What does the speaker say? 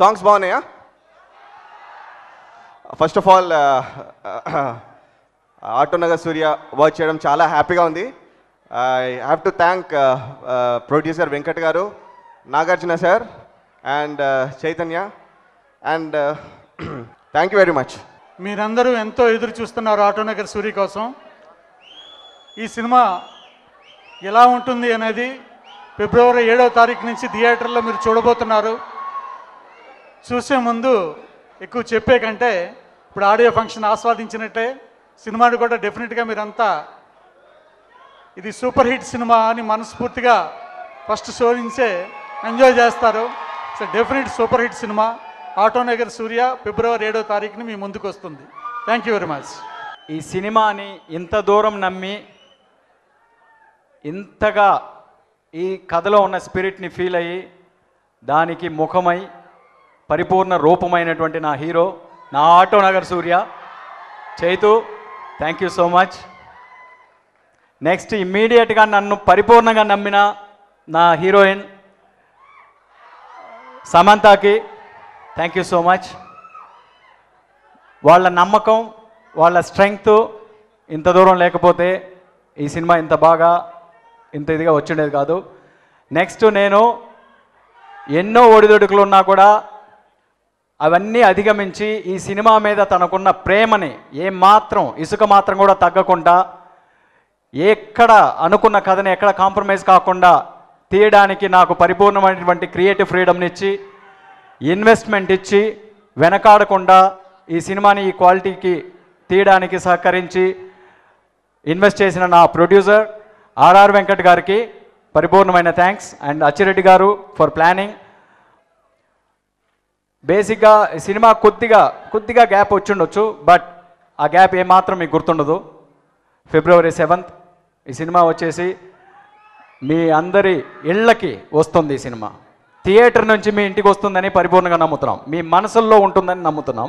Songs బాగున్నాయా? First of all Autonagar Surya work చేయడం చాలా హ్యాపీగా ఉంది. I have to thank producer Venkat garu Nagarjuna sir and uh, Chaitanya and thank you very much మీరందరూ ఎంతో ఎదురు చూస్తున్నారు ఆటోనగర్ సూర్య కోసం. ఈ సినిమా ఎలా ఉంటుంది అనేది ఫిబ్రవరి ఏడవ తారీఖు నుంచి థియేటర్లో మీరు చూడబోతున్నారు. చూసే ముందు ఎక్కువ చెప్పే కంటే ఇప్పుడు ఆడియో ఫంక్షన్ ఆస్వాదించినట్టే సినిమాని కూడా డెఫినెట్గా మీరంతా ఇది సూపర్ హిట్ సినిమా అని మనస్ఫూర్తిగా ఫస్ట్ షో నుంచే ఎంజాయ్ చేస్తారు. So definite super hit cinema. Autonagar Surya ఫిబ్రవరి ఏడో తారీఖుని మీ ముందుకు వస్తుంది. థ్యాంక్ యూ వెరీ మచ్ ఈ సినిమాని ఇంత దూరం నమ్మి ఇంతగా ఈ కథలో ఉన్న స్పిరిట్ని ఫీల్ అయ్యి దానికి ముఖమై పరిపూర్ణ రూపమైనటువంటి నా హీరో నా Autonagar Surya. Chaitu thank you so much next ఇమ్మీడియట్గా నన్ను పరిపూర్ణంగా నమ్మిన నా హీరోయిన్ సమంతాకి థ్యాంక్ యూ సో మచ్ వాళ్ళ నమ్మకం వాళ్ళ స్ట్రెంగ్త్ ఇంత దూరం లేకపోతే ఈ సినిమా ఇంత బాగా ఇంత ఇదిగా వచ్చిండేది కాదు. నెక్స్ట్ నేను ఎన్నో ఒడిదొడుకులు ఉన్నా కూడా అవన్నీ అధిగమించి ఈ సినిమా మీద తనకున్న ప్రేమని ఏమాత్రం ఇసుక మాత్రం కూడా తగ్గకుండా ఎక్కడ అనుకున్న కథని ఎక్కడ కాంప్రమైజ్ కాకుండా తీయడానికి నాకు పరిపూర్ణమైనటువంటి క్రియేటివ్ ఫ్రీడమ్ని ఇచ్చి ఇన్వెస్ట్మెంట్ ఇచ్చి వెనకాడకుండా ఈ సినిమాని ఈ క్వాలిటీకి తీయడానికి సహకరించి ఇన్వెస్ట్ చేసిన నా ప్రొడ్యూసర్ ఆర్ఆర్ వెంకట్ గారికి పరిపూర్ణమైన థ్యాంక్స్ అండ్ అచ్చిరెడ్డి గారు ఫర్ ప్లానింగ్ బేసిక్గా ఈ సినిమా కొద్దిగా కొద్దిగా గ్యాప్ వచ్చిండొచ్చు బట్ ఆ గ్యాప్ ఏమాత్రం మీకు గుర్తుండదు. ఫిబ్రవరి సెవెంత్ ఈ సినిమా వచ్చేసి మీ అందరి ఇళ్ళకి వస్తుంది ఈ సినిమా. థియేటర్ నుంచి మీ ఇంటికి వస్తుందని పరిపూర్ణంగా నమ్ముతున్నాం. మీ మనసుల్లో ఉంటుందని నమ్ముతున్నాం.